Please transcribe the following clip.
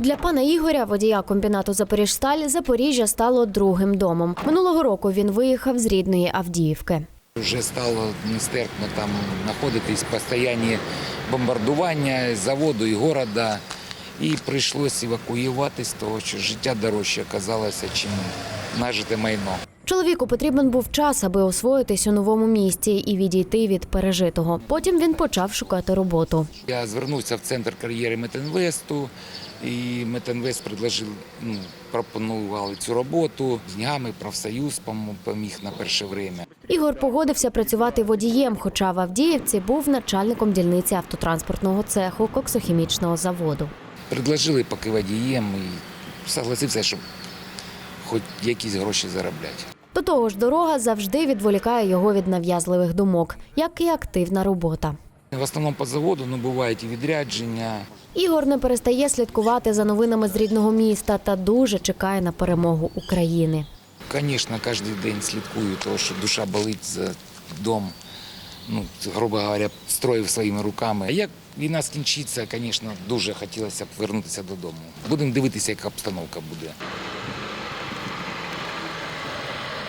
Для пана Ігоря, водія комбінату Запоріжсталь, Запоріжжя стало другим домом. Минулого року він виїхав з рідної Авдіївки. Вже стало нестерпно там знаходитись постійні бомбардування заводу і міста. І прийшлося евакуюватись, тому що життя дорожче оказалося, чим нажите майно. Чоловіку потрібен був час, аби освоїтись у новому місті і відійти від пережитого. Потім він почав шукати роботу. Я звернувся в центр кар'єри Метинвесту, і Метинвест предложив, ну, пропонували цю роботу. З днями профсоюз поміг на перше время. Ігор погодився працювати водієм, хоча в Авдіївці був начальником дільниці автотранспортного цеху коксохімічного заводу. Предложили поки водієм і согласився, щоб хоч якісь гроші заробляти. До того ж, дорога завжди відволікає його від нав'язливих думок, як і активна робота. В основному по заводу ну, бувають і відрядження. Ігор не перестає слідкувати за новинами з рідного міста та дуже чекає на перемогу України. Звісно, кожен день слідкую, тому що душа болить за дом. Ну, грубо говоря, строїв своїми руками. А як війна скінчиться, звісно, дуже хотілося б повернутися додому. Будемо дивитися, яка обстановка буде.